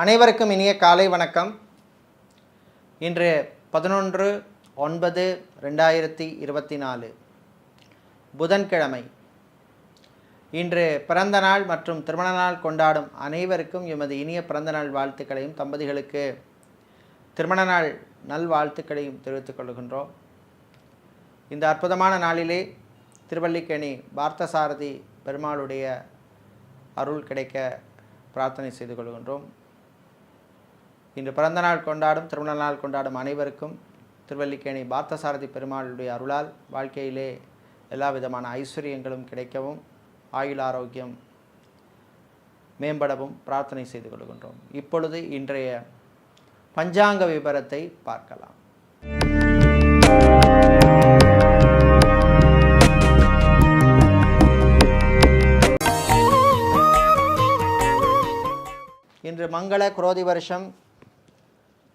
அனைவருக்கும் இனிய காலை வணக்கம். இன்று பதினொன்று ஒன்பது ரெண்டாயிரத்தி இருபத்தி நாலு புதன்கிழமை. இன்று பிறந்த நாள் மற்றும் திருமண நாள் கொண்டாடும் அனைவருக்கும் எமது இனிய பிறந்த நாள் வாழ்த்துக்களையும் தம்பதிகளுக்கு திருமண நாள் நல்வாழ்த்துக்களையும் தெரிவித்துக் கொள்கின்றோம். இந்த அற்புதமான நாளிலே திருவல்லிக்கேணி பார்த்தசாரதி பெருமாளுடைய அருள் கிடைக்க பிரார்த்தனை செய்து கொள்கின்றோம். இன்று பிறந்த நாள் கொண்டாடும் திருமண நாள் கொண்டாடும் அனைவருக்கும் திருவல்லிக்கேணி பார்த்தசாரதி பெருமாளுடைய அருளால் வாழ்க்கையிலே எல்லா விதமான ஐஸ்வர்யங்களும் கிடைக்கவும் ஆயுள் ஆரோக்கியம் மேம்படவும் பிரார்த்தனை செய்து கொள்கின்றோம். இப்பொழுது இன்றைய பஞ்சாங்க விபரத்தை பார்க்கலாம். இன்று மங்கள குரோதி வருஷம்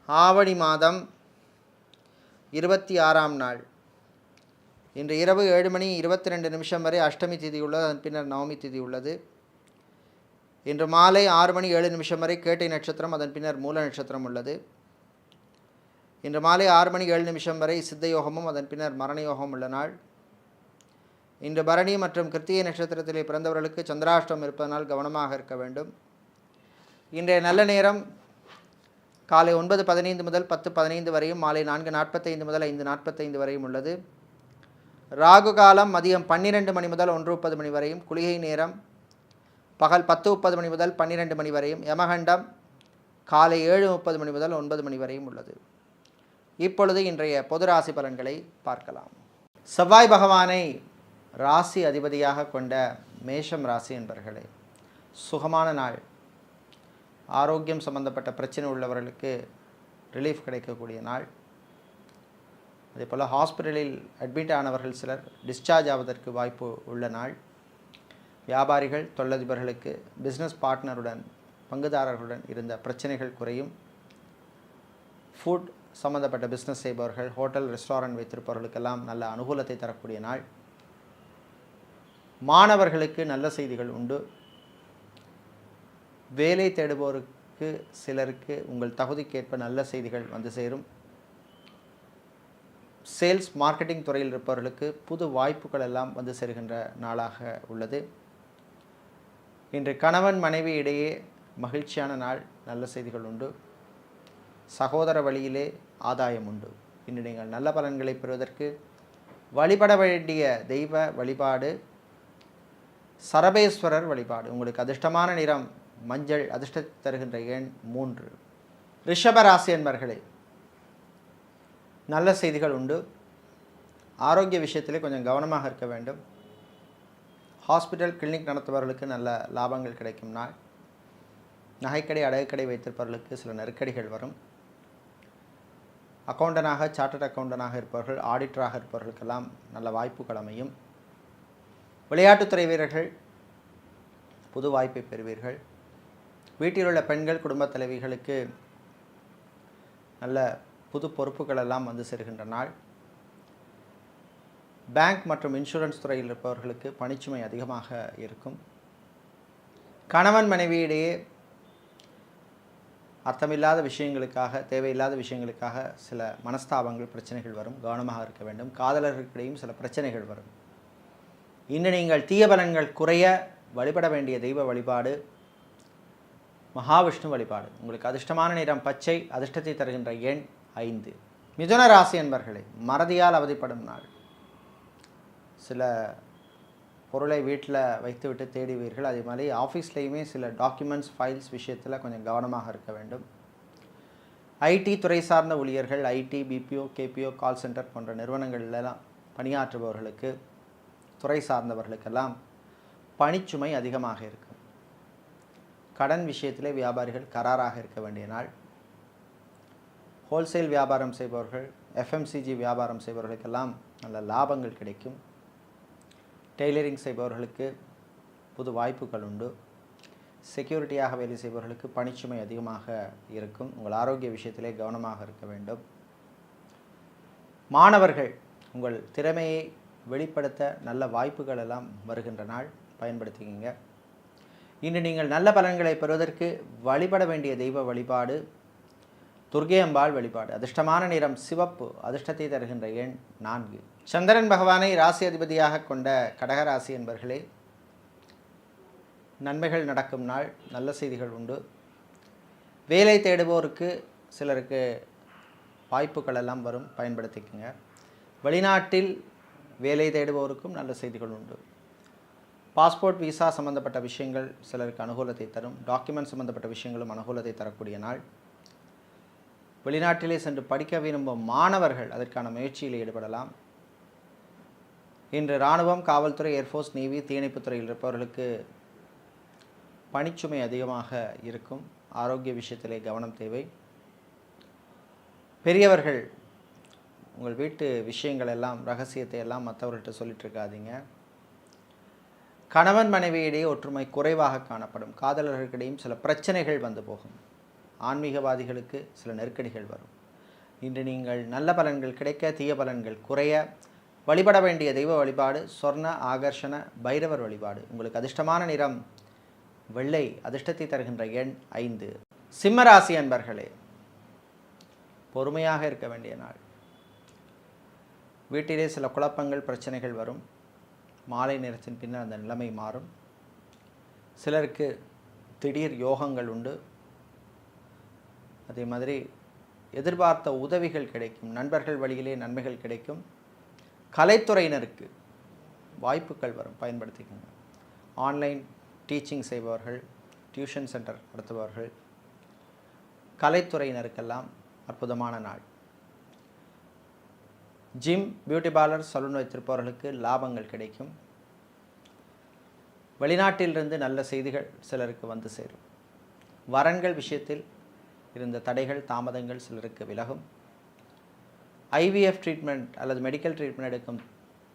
ஆவணி மாதம் இருபத்தி ஆறாம் நாள். இன்று இரவு ஏழு மணி இருபத்தி ரெண்டு நிமிஷம் வரை அஷ்டமி திதி உள்ளது அதன் பின்னர் நவமி திதி உள்ளது. இன்று மாலை ஆறு மணி ஏழு நிமிஷம் வரை கேட்டை நட்சத்திரம் அதன் பின்னர் மூல நட்சத்திரம் உள்ளது. இன்று மாலை ஆறு மணி ஏழு நிமிஷம் வரை சித்த யோகமும் அதன் பின்னர் மரண யோகம் உள்ள நாள். இன்று பரணி மற்றும் கிருத்திகை நட்சத்திரத்திலே பிறந்தவர்களுக்கு சந்திராஷ்டம் இருப்பதனால் கவனமாக இருக்க வேண்டும். இன்றைய நல்ல நேரம் காலை ஒன்பது பதினைந்து முதல் பத்து பதினைந்து வரையும் மாலை நான்கு நாற்பத்தைந்து முதல் ஐந்து நாற்பத்தைந்து வரையும் உள்ளது. ராகு காலம் மதியம் பன்னிரெண்டு மணி முதல் ஒன்று முப்பது மணி வரையும் குளிகை நேரம் பகல் பத்து முப்பது மணி முதல் பன்னிரெண்டு மணி வரையும் யமகண்டம் காலை ஏழு முப்பது மணி முதல் ஒன்பது மணி வரையும் உள்ளது. இப்பொழுது இன்றைய பொது ராசி பலன்களை பார்க்கலாம். செவ்வாய் பகவானை ராசி அதிபதியாக கொண்ட மேஷம் ராசி என்பர்களே சுகமான நாள். ஆரோக்கியம் சம்பந்தப்பட்ட பிரச்சனை உள்ளவர்களுக்கு ரிலீஃப் கிடைக்கக்கூடிய நாள். அதே போல் ஹாஸ்பிட்டலில் அட்மிட் ஆனவர்கள் சிலர் டிஸ்சார்ஜ் ஆவதற்கு வாய்ப்பு உள்ள நாள். வியாபாரிகள் தொழிலதிபர்களுக்கு பிஸ்னஸ் பார்ட்னருடன் பங்குதாரர்களுடன் இருந்த பிரச்சனைகள் குறையும். ஃபுட் சம்மந்தப்பட்ட பிஸ்னஸ் செய்பவர்கள் ஹோட்டல் ரெஸ்டாரண்ட் வைத்திருப்பவர்களுக்கெல்லாம் நல்ல அனுகூலத்தை தரக்கூடிய நாள். மாணவர்களுக்கு நல்ல செய்திகள் உண்டு. வேலை தேடுபவருக்கு சிலருக்கு உங்கள் தகுதிக்கேற்ப நல்ல செய்திகள் வந்து சேரும். சேல்ஸ் மார்க்கெட்டிங் துறையில் இருப்பவர்களுக்கு புது வாய்ப்புகள் எல்லாம் வந்து சேருகின்ற நாளாக உள்ளது. இன்று கணவன் மனைவி இடையே மகிழ்ச்சியான நாள் நல்ல செய்திகள் உண்டு. சகோதர வழியிலே ஆதாயம் உண்டு. இன்று நீங்கள் நல்ல பலன்களை பெறுவதற்கு வழிபட வேண்டிய தெய்வ வழிபாடு சரபேஸ்வரர் வழிபாடு. உங்களுக்கு அதிர்ஷ்டமான நிறம் மஞ்சள் அதிர்ஷ்டத்தை தருகின்ற எண் மூன்று. ரிஷபராசி என்பர்களே நல்ல செய்திகள் உண்டு. ஆரோக்கிய விஷயத்திலே கொஞ்சம் கவனமாக இருக்க வேண்டும். ஹாஸ்பிட்டல் கிளினிக் நடத்துபவர்களுக்கு நல்ல லாபங்கள் கிடைக்கும் நாள். நகைக்கடை அடகுக்கடை வைத்திருப்பவர்களுக்கு சில நெருக்கடிகள் வரும். அக்கௌண்டனாக சார்ட்டட் அக்கௌண்டனாக இருப்பவர்கள் ஆடிட்டராக இருப்பவர்களுக்கெல்லாம் நல்ல வாய்ப்புகள் அமையும். விளையாட்டுத்துறை வீரர்கள் புது வாய்ப்பை பெறுவீர்கள். வீட்டில் உள்ள பெண்கள் குடும்பத் தலைவிகளுக்கு நல்ல புது பொறுப்புகள் எல்லாம் வந்து சேர்கின்ற நாள். பேங்க் மற்றும் இன்சூரன்ஸ் துறையில் இருப்பவர்களுக்கு பணிச்சுமை அதிகமாக இருக்கும். கணவன் மனைவியிடையே அர்த்தமில்லாத விஷயங்களுக்காக தேவையில்லாத விஷயங்களுக்காக சில மனஸ்தாபங்கள் பிரச்சனைகள் வரும் கவனமாக இருக்க வேண்டும். காதலர்களுக்கிடையும் சில பிரச்சனைகள் வரும். இன்று நீங்கள் தீய பலன்கள் குறைய வழிபட வேண்டிய தெய்வ வழிபாடு மகாவிஷ்ணு வழிபாடு. உங்களுக்கு அதிர்ஷ்டமான நிறம் பச்சை அதிர்ஷ்டத்தை தருகின்ற எண் ஐந்து. மிதுன ராசி என்பர்களே மறதியால் அவதிப்படும் நாள். சில பொருளை வீட்டில் வைத்துவிட்டு தேடுவீர்கள். அதே மாதிரி ஆஃபீஸ்லேயுமே சில டாக்குமெண்ட்ஸ் ஃபைல்ஸ் விஷயத்தில் கொஞ்சம் கவனமாக இருக்க வேண்டும். ஐடி துறை சார்ந்த ஊழியர்கள் IT BPO KPO call centre போன்ற நிறுவனங்கள்லாம் பணியாற்றுபவர்களுக்கு துறை சார்ந்தவர்களுக்கெல்லாம் பணிச்சுமை அதிகமாக இருக்கும். கடன் விஷயத்திலே வியாபாரிகள் கராராக இருக்க வேண்டிய நாள். ஹோல்சேல் வியாபாரம் செய்பவர்கள் எஃப்எம்சிஜி வியாபாரம் செய்பவர்களுக்கெல்லாம் நல்ல லாபங்கள் கிடைக்கும். டெய்லரிங் செய்பவர்களுக்கு புது வாய்ப்புகள் உண்டு. செக்யூரிட்டியாக வேலை செய்பவர்களுக்கு பணிச்சுமை அதிகமாக இருக்கும். உங்கள் ஆரோக்கிய விஷயத்திலே கவனமாக இருக்க வேண்டும். மாணவர்கள் உங்கள் திறமையை வெளிப்படுத்த நல்ல வாய்ப்புகள் எல்லாம் வருகின்ற நாள். பயன்படுத்திக்கிங்க. இன்று நீங்கள் நல்ல பலன்களை பெறுவதற்கு வழிபட வேண்டிய தெய்வ வழிபாடு துர்க்கை அம்பாள் வழிபாடு. அதிர்ஷ்டமான நிறம் சிவப்பு அதிர்ஷ்டத்தை தருகின்ற எண் நான்கு. சந்திரன் பகவானை ராசி அதிபதியாக கொண்ட கடகராசி என்பர்களே நன்மைகள் நடக்கும் நாள் நல்ல செய்திகள் உண்டு. வேலை தேடுவோருக்கு சிலருக்கு வாய்ப்புகள் எல்லாம் வரும் பயன்படுத்திக்கங்க. வெளிநாட்டில் வேலை தேடுவோருக்கும் நல்ல செய்திகள் உண்டு. பாஸ்போர்ட் விசா சம்பந்தப்பட்ட விஷயங்கள் சிலருக்கு அனுகூலத்தை தரும். டாக்குமெண்ட் சம்பந்தப்பட்ட விஷயங்களும் அனுகூலத்தை தரக்கூடிய நாள். வெளிநாட்டிலே சென்று படிக்க விரும்பும் மாணவர்கள் அதற்கான முயற்சியில் ஈடுபடலாம். இன்று இராணுவம் காவல்துறை ஏர்ஃபோர்ஸ் நேவி தீயணைப்புத்துறையில் இருப்பவர்களுக்கு பணிச்சுமை அதிகமாக இருக்கும். ஆரோக்கிய விஷயத்திலே கவனம் தேவை. பெரியவர்கள் உங்கள் வீட்டு விஷயங்கள் எல்லாம் ரகசியத்தை எல்லாம் மற்றவர்கள்ட்ட சொல்லிட்டு இருக்காதீங்க. கணவன் மனைவியிடையே ஒற்றுமை குறைவாக காணப்படும். காதலர்களுக்கிடையும் சில பிரச்சனைகள் வந்து போகும். ஆன்மீகவாதிகளுக்கு சில நெருக்கடிகள் வரும். இன்று நீங்கள் நல்ல பலன்கள் கிடைக்க தீய பலன்கள் குறைய வழிபட வேண்டிய தெய்வ வழிபாடு சொர்ண ஆகர்ஷண பைரவர் வழிபாடு. உங்களுக்கு அதிர்ஷ்டமான நிறம் வெள்ளை அதிர்ஷ்டத்தை தருகின்ற எண் ஐந்து. சிம்மராசி அன்பர்களே பொறுமையாக இருக்க வேண்டிய நாள். வீட்டிலே சில குழப்பங்கள் பிரச்சனைகள் வரும். மாலை நேரத்தின் பின்னர் அந்த நிலைமை மாறும். சிலருக்கு திடீர் யோகங்கள் உண்டு. அதே மாதிரி எதிர்பார்த்த உதவிகள் கிடைக்கும். நண்பர்கள் வழியிலே நன்மைகள் கிடைக்கும். கலைத்துறையினருக்கு வாய்ப்புகள் வரும். பயன்படுத்திக்கோங்க. ஆன்லைன் டீச்சிங் செய்பவர்கள் டியூஷன் சென்டர் நடத்துபவர்கள் கலைத்துறையினருக்கெல்லாம் அற்புதமான நாள். ஜிம் பியூட்டி பார்லர் சலூன் வைத்திருப்பவர்களுக்கு லாபங்கள் கிடைக்கும். வெளிநாட்டிலிருந்து நல்ல செய்திகள் சிலருக்கு வந்து சேரும். வரன்கள் விஷயத்தில் இருந்த தடைகள் தாமதங்கள் சிலருக்கு விலகும். ஐவிஎஃப் ட்ரீட்மெண்ட் அல்லது மெடிக்கல் ட்ரீட்மெண்ட் எடுக்கும்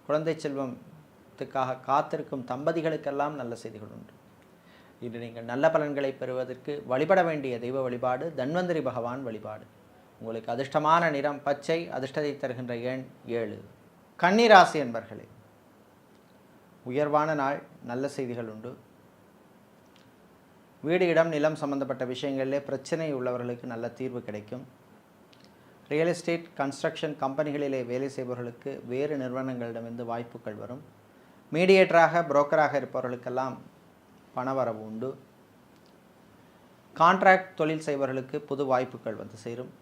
குழந்தை செல்வத்துக்காக காத்திருக்கும் தம்பதிகளுக்கெல்லாம் நல்ல செய்திகள் உண்டு. இன்று நீங்கள் நல்ல பலன்களை பெறுவதற்கு வழிபட வேண்டிய தெய்வ வழிபாடு தன்வந்திரி பகவான் வழிபாடு. உங்களுக்கு அதிர்ஷ்டமான நிறம் பச்சை அதிர்ஷ்டத்தை தருகின்ற எண் ஏழு. கன்னிராசி என்பர்களே உயர்வான நாள் நல்ல செய்திகள் உண்டு. வீடு இடம் நிலம் சம்பந்தப்பட்ட விஷயங்களிலே பிரச்சனை உள்ளவர்களுக்கு நல்ல தீர்வு கிடைக்கும். ரியல் எஸ்டேட் கன்ஸ்ட்ரக்ஷன் கம்பெனிகளிலே வேலை செய்பவர்களுக்கு வேறு நிறுவனங்களிடமிருந்து வாய்ப்புகள் வரும். மீடியேட்டராக புரோக்கராக இருப்பவர்களுக்கெல்லாம் பணவரவு உண்டு. கான்ட்ராக்ட் தொழில் செய்பவர்களுக்கு புது வாய்ப்புகள் வந்து சேரும்.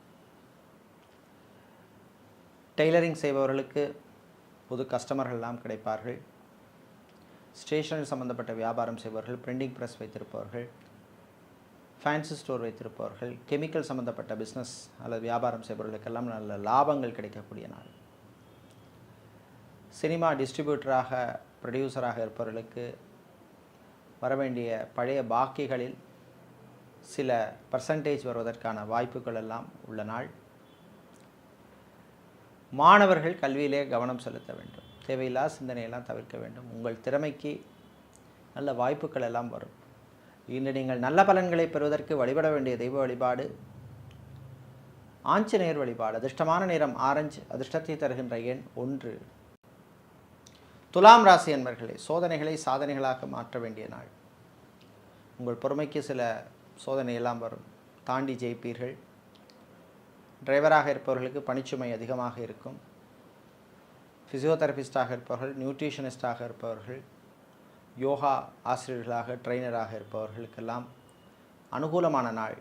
டெய்லரிங் செய்பவர்களுக்கு புது கஸ்டமர்கள் எல்லாம் கிடைப்பார்கள். ஸ்டேஷனரி சம்மந்தப்பட்ட வியாபாரம் செய்பவர்கள் பிரிண்டிங் ப்ரெஸ் வைத்திருப்பவர்கள் ஃபேன்சி ஸ்டோர் வைத்திருப்பவர்கள் கெமிக்கல் சம்மந்தப்பட்ட பிஸ்னஸ் அல்லது வியாபாரம் செய்பவர்களுக்கெல்லாம் நல்ல லாபங்கள் கிடைக்கக்கூடிய நாள். சினிமா டிஸ்ட்ரிபியூட்டராக ப்ரொடியூசராக இருப்பவர்களுக்கு வரவேண்டிய பழைய பாக்கிகளில் சில பர்சன்டேஜ் வருவதற்கான வாய்ப்புகள் எல்லாம் உள்ள நாள். மாணவர்கள் கல்வியிலே கவனம் செலுத்த வேண்டும். தேவையில்லா சிந்தனையெல்லாம் தவிர்க்க வேண்டும். உங்கள் திறமைக்கு நல்ல வாய்ப்புகள் எல்லாம் வரும். இன்று நீங்கள் நல்ல பலன்களை பெறுவதற்கு வழிபட வேண்டிய தெய்வ வழிபாடு ஆஞ்சநேயர் வழிபாடு அதிர்ஷ்டமான நிறம் ஆரஞ்சு அதிர்ஷ்டத்தை தருகின்ற எண் ஒன்று. துலாம் ராசி என்பர்களே சோதனைகளை சாதனைகளாக மாற்ற வேண்டிய நாள். உங்கள் பொறுமைக்கு சில சோதனை எல்லாம் வரும். தாண்டி ஜெயிப்பீர்கள். டிரைவராக இருப்பவர்களுக்கு பணிச்சுமை அதிகமாக இருக்கும். ஃபிசியோதெரபிஸ்டாக இருப்பவர்கள் நியூட்ரிஷனிஸ்டாக இருப்பவர்கள் யோகா ஆசிரியர்களாக ட்ரெயினராக இருப்பவர்களுக்கெல்லாம் அனுகூலமான நாள்.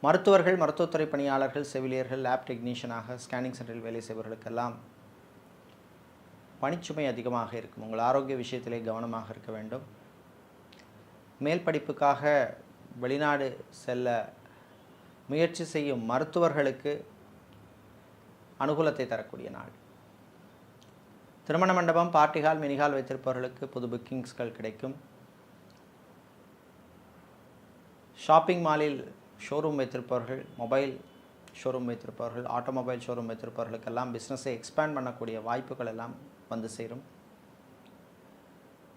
மருத்துவர்கள் மருத்துவத்துறை பணியாளர்கள் செவிலியர்கள் லேப் டெக்னீஷியனாக ஸ்கேனிங் சென்டரில் வேலை செய்பவர்களுக்கெல்லாம் பணிச்சுமை அதிகமாக இருக்கும். உங்கள் ஆரோக்கிய விஷயத்திலே கவனமாக இருக்க வேண்டும். மேல் படிப்புக்காக வெளிநாடு செல்ல முயற்சி செய்யும் மருத்துவர்களுக்கு அனுகூலத்தை தரக்கூடிய நாள். திருமண மண்டபம் பார்ட்டிகால் மினிகால் மினிஹால் வைத்திருப்பவர்களுக்கு புது புக்கிங்ஸ்கள் கிடைக்கும். ஷாப்பிங் மாலில் ஷோரூம் வைத்திருப்பவர்கள் மொபைல் ஷோரூம் வைத்திருப்பவர்கள் ஆட்டோமொபைல் ஷோரூம் வைத்திருப்பவர்களுக்கெல்லாம் பிஸ்னஸை எக்ஸ்பேண்ட் பண்ணக்கூடிய வாய்ப்புகள் எல்லாம் வந்து சேரும்.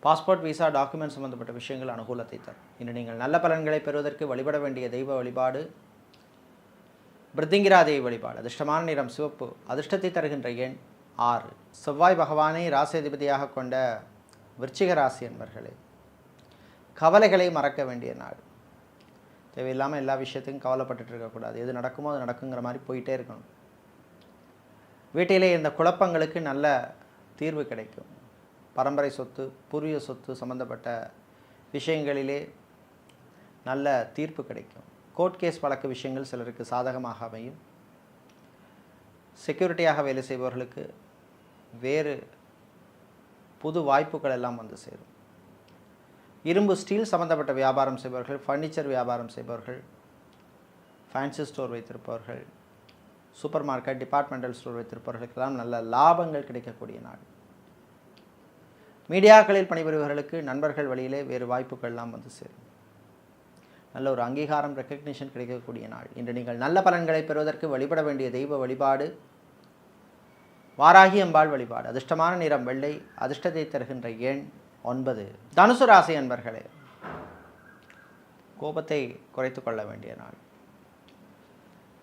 பாஸ்போர்ட் விசா டாக்குமெண்ட் சம்பந்தப்பட்ட விஷயங்கள் அனுகூலத்தை தரும். இன்று நீங்கள் நல்ல பலன்களை பெறுவதற்கு வழிபட வேண்டிய தெய்வ வழிபாடு பிருத்திங்கிராதேவி வழிபாடு. அதிர்ஷ்டமான நிறம் சிவப்பு. அதிர்ஷ்டத்தை தருகின்ற எண் ஆறு. செவ்வாய் பகவானை ராசிதிபதியாக கொண்ட விருச்சிக ராசி என்பர்களே கவலைகளை மறக்க வேண்டிய நாள். தேவையில்லாமல் எல்லா விஷயத்தையும் கவலைப்பட்டுட்டு இருக்கக்கூடாது. எது நடக்குமோ அது நடக்குங்கிற மாதிரி போயிட்டே இருக்கணும். வீட்டிலே இந்த குழப்பங்களுக்கு நல்ல தீர்வு கிடைக்கும். பரம்பரை சொத்து பூர்வீக சொத்து சம்பந்தப்பட்ட விஷயங்களிலே நல்ல தீர்ப்பு கிடைக்கும். கோர்ட் கேஸ் வழக்கு விஷயங்கள் சிலருக்கு சாதகமாக அமையும். செக்யூரிட்டியாக வேலை செய்பவர்களுக்கு வேறு புது வாய்ப்புகள் எல்லாம் வந்து சேரும். இரும்பு ஸ்டீல் சம்பந்தப்பட்ட வியாபாரம் செய்பவர்கள் ஃபர்னிச்சர் வியாபாரம் செய்பவர்கள் ஃபேன்சி ஸ்டோர் வைத்திருப்பவர்கள் சூப்பர் மார்க்கெட் டிபார்ட்மெண்டல் ஸ்டோர் வைத்திருப்பவர்களுக்கெல்லாம் நல்ல லாபங்கள் கிடைக்கக்கூடிய நாள். மீடியாக்களில் பணிபுரிபவர்களுக்கு நண்பர்கள் வழியிலே வேறு வாய்ப்புகள்லாம் வந்து சேரும். நல்ல ஒரு அங்கீகாரம் ரெக்கக்னிஷன் கிடைக்கக்கூடிய நாள். இன்று நீங்கள் நல்ல பலன்களை பெறுவதற்கு வழிபட வேண்டிய தெய்வ வழிபாடு வாராகி அம்பாள் வழிபாடு. அதிர்ஷ்டமான நிறம் வெள்ளை அதிர்ஷ்டத்தை தருகின்ற எண் ஒன்பது. தனுசு ராசி அன்பர்களே கோபத்தை குறைத்து கொள்ள வேண்டிய நாள்.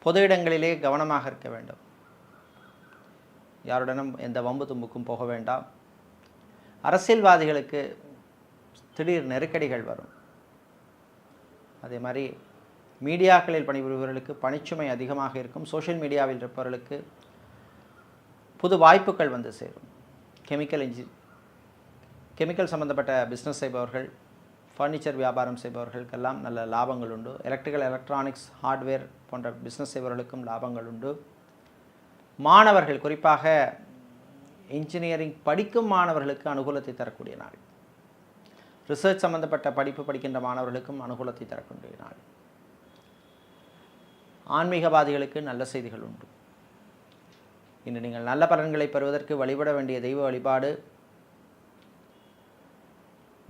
பொது இடங்களிலே கவனமாக இருக்க வேண்டும். யாருடனும் எந்த வம்பு தும்புக்கும் போக வேண்டாம். அரசியல்வாதிகளுக்கு திடீர் நெருக்கடிகள் வரும். அதே மாதிரி மீடியாக்களில் பணிபுரிபவர்களுக்கு பணிச்சுமை அதிகமாக இருக்கும். சோஷியல் மீடியாவில் இருப்பவர்களுக்கு புது வாய்ப்புகள் வந்து சேரும். கெமிக்கல் இன்ஜி கெமிக்கல் சம்மந்தப்பட்ட பிஸ்னஸ் செய்பவர்கள் ஃபர்னிச்சர் வியாபாரம் செய்பவர்களுக்கெல்லாம் நல்ல லாபங்கள் உண்டு. எலக்ட்ரிக்கல் எலக்ட்ரானிக்ஸ் ஹார்ட்வேர் போன்ற பிஸ்னஸ் செய்பவர்களுக்கும் லாபங்கள் உண்டு. மாணவர்கள் குறிப்பாக இன்ஜினியரிங் படிக்கும் மாணவர்களுக்கு அனுகூலத்தை தரக்கூடிய நாள் ரிசர்ச் சம்பந்தப்பட்ட படிப்பு படிக்கின்ற மாணவர்களுக்கும் அனுகூலத்தை தரக்கூடிய நாள் ஆன்மீகவாதிகளுக்கு நல்ல செய்திகள் உண்டு. இன்று நீங்கள் நல்ல பலன்களை பெறுவதற்கு வழிபட வேண்டிய தெய்வ வழிபாடு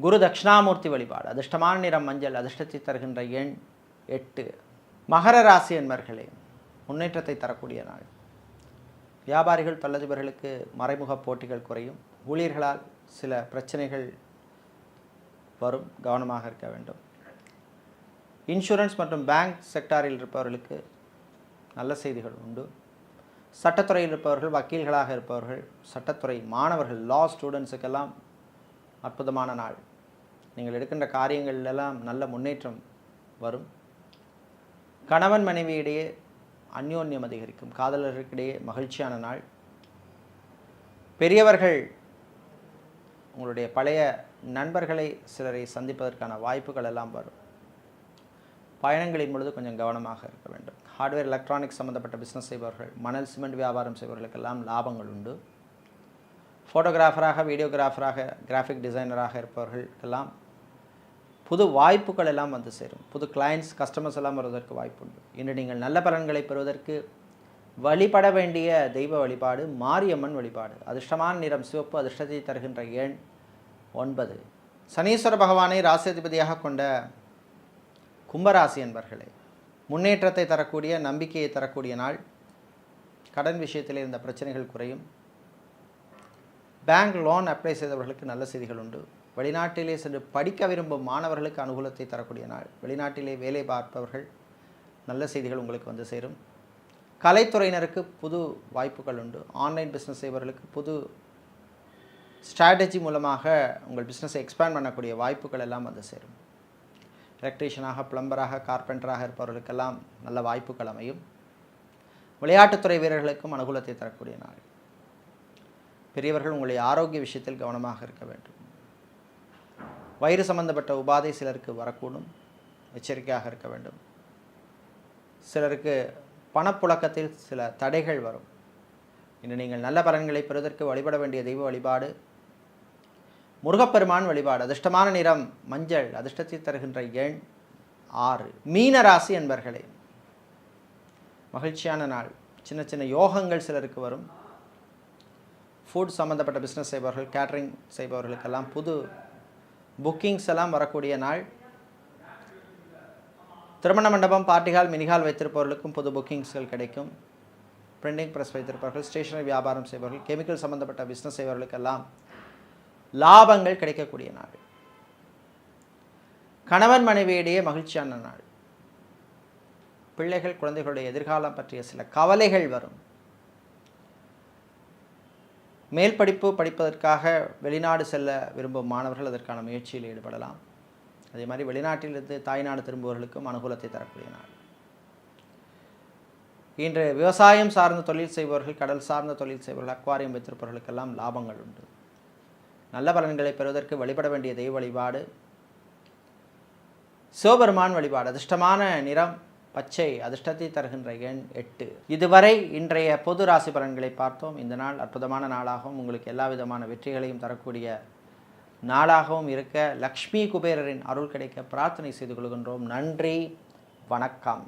குரு தட்சிணாமூர்த்தி வழிபாடு அதிர்ஷ்டமான நிறம் மஞ்சள் அதிர்ஷ்டத்தை தருகின்ற எண் எட்டு. மகர ராசி என்பர்களே முன்னேற்றத்தை தரக்கூடிய நாள். வியாபாரிகள் தொழிலதிபர்களுக்கு மறைமுக போட்டிகள் குறையும். ஊழியர்களால் சில பிரச்சனைகள் வரும் கவனமாக இருக்க வேண்டும். இன்சூரன்ஸ் மற்றும் பேங்க் செக்டாரில் இருப்பவர்களுக்கு நல்ல செய்திகள் உண்டு. சட்டத்துறையில் இருப்பவர்கள் வக்கீல்களாக இருப்பவர்கள் சட்டத்துறை மாணவர்கள் லா ஸ்டூடெண்ட்ஸுக்கெல்லாம் அற்புதமான நாள். நீங்கள் எடுக்கின்ற காரியங்களிலெல்லாம் நல்ல முன்னேற்றம் வரும். கணவன் மனைவியிடையே அந்யோன்யம் அதிகரிக்கும். காதலர்களுக்கிடையே மகிழ்ச்சியான நாள். பெரியவர்கள் உங்களுடைய பழைய நண்பர்களை சிலரை சந்திப்பதற்கான வாய்ப்புகள் எல்லாம் வரும். பயணங்களின் பொழுது கொஞ்சம் கவனமாக இருக்க வேண்டும். ஹார்ட்வேர் எலக்ட்ரானிக்ஸ் சம்மந்தப்பட்ட பிஸ்னஸ் செய்பவர்கள் மணல் சிமெண்ட் வியாபாரம் செய்பவர்களுக்கெல்லாம் லாபங்கள் உண்டு. ஃபோட்டோகிராஃபராக வீடியோகிராஃபராக கிராஃபிக் டிசைனராக இருப்பவர்களுக்கெல்லாம் புது வாய்ப்புகள் எல்லாம் வந்து சேரும். புது கிளைண்ட்ஸ் கஸ்டமர்ஸ் எல்லாம் வருவதற்கு வாய்ப்பு உண்டு. இன்று நீங்கள் நல்ல பலன்களை பெறுவதற்கு வழிபட வேண்டிய தெய்வ வழிபாடு மாரியம்மன் வழிபாடு. அதிர்ஷ்டமான நிறம் சிவப்பு அதிர்ஷ்டத்தை தருகின்ற ஏன் ஒன்பது. சனீஸ்வர பகவானை ராசியதிபதியாக கொண்ட கும்பராசி என்பர்களே முன்னேற்றத்தை தரக்கூடிய நம்பிக்கையை தரக்கூடிய நாள். கடன் விஷயத்தில் இருந்த பிரச்சனைகள் குறையும். பேங்க் லோன் அப்ளை செய்தவர்களுக்கு நல்ல செய்திகள் உண்டு. வெளிநாட்டிலே சென்று படிக்க விரும்பும் மாணவர்களுக்கு அனுகூலத்தை தரக்கூடிய நாள். வெளிநாட்டிலே வேலை பார்ப்பவர்கள் நல்ல செய்திகள் உங்களுக்கு வந்து சேரும். கலைத்துறையினருக்கு புது வாய்ப்புகள் உண்டு. ஆன்லைன் பிஸ்னஸ் செய்பவர்களுக்கு புது ஸ்ட்ராட்டஜி மூலமாக உங்கள் பிஸ்னஸை எக்ஸ்பேண்ட் பண்ணக்கூடிய வாய்ப்புகள் எல்லாம் வந்து சேரும். எலக்ட்ரீஷியனாக பிளம்பராக கார்பெண்டராக இருப்பவர்களுக்கெல்லாம் நல்ல வாய்ப்புகள் அமையும். விளையாட்டுத்துறை வீரர்களுக்கும் அனுகூலத்தை தரக்கூடிய நாள். பெரியவர்கள் உங்களுடைய ஆரோக்கிய விஷயத்தில் கவனமாக இருக்க வேண்டும். வயிறு சம்பந்தப்பட்ட உபாதை சிலருக்கு வரக்கூடும். எச்சரிக்கையாக இருக்க வேண்டும். சிலருக்கு பணப்புழக்கத்தில் சில தடைகள் வரும். இன்று நீங்கள் நல்ல பலன்களை பெறுவதற்கு வழிபட வேண்டிய தெய்வ வழிபாடு முருகப்பெருமான் வழிபாடு அதிர்ஷ்டமான நிறம் மஞ்சள் அதிர்ஷ்டத்தை தருகின்ற எண் ஆறு. மீன ராசி என்பர்களே மகிழ்ச்சியான நாள். சின்ன சின்ன யோகங்கள் சிலருக்கு வரும். ஃபுட் சம்மந்தப்பட்ட பிஸ்னஸ் செய்பவர்கள் கேட்ரிங் செய்பவர்களுக்கெல்லாம் புது புக்கிங்ஸ் எல்லாம் வரக்கூடிய நாள். திருமண மண்டபம் பார்ட்டிகால் மினிகால் வைத்திருப்பவர்களுக்கும் புது புக்கிங்ஸ்கள் கிடைக்கும். பிரிண்டிங் ப்ரெஸ் வைத்திருப்பவர்கள் ஸ்டேஷனரி வியாபாரம் செய்பவர்கள் கெமிக்கல் சம்பந்தப்பட்ட பிஸ்னஸ் செய்பவர்களுக்கெல்லாம் லாபங்கள் கிடைக்கக்கூடிய நாள். கணவன் மனைவியிடையே மகிழ்ச்சியான நாள். பிள்ளைகள் குழந்தைகளுடைய எதிர்காலம் பற்றிய சில கவலைகள் வரும். மேல் படிப்பு படிப்பதற்காக வெளிநாடு செல்ல விரும்பும் மாணவர்கள் அதற்கான முயற்சியில் ஈடுபடலாம். அதே மாதிரி வெளிநாட்டிலிருந்து தாய்நாடு திரும்புவர்களுக்கும் அனுகூலத்தை தரக்கூடிய நாள். இன்று விவசாயம் சார்ந்த தொழில் செய்பவர்கள் கடல் சார்ந்த தொழில் செய்பவர்கள் அக்வாரியம் வைத்திருப்பவர்களுக்கெல்லாம் லாபங்கள் உண்டு. நல்ல பலன்களை பெறுவதற்கு வழிபட வேண்டிய தெய்வ வழிபாடு. சிவபெருமான் வழிபாடு. அதிர்ஷ்டமான நிறம் பச்சை அதிர்ஷ்டத்தை தருகின்ற எண் எட்டு. இதுவரை இன்றைய பொது ராசி பலன்களை பார்த்தோம். இந்த நாள் அற்புதமான நாளாகவும் உங்களுக்கு எல்லா விதமான வெற்றிகளையும் தரக்கூடிய நாளாகவும் இருக்க லக்ஷ்மி குபேரரின் அருள் கிடைக்க பிரார்த்தனை செய்து கொள்கின்றோம். நன்றி வணக்கம்.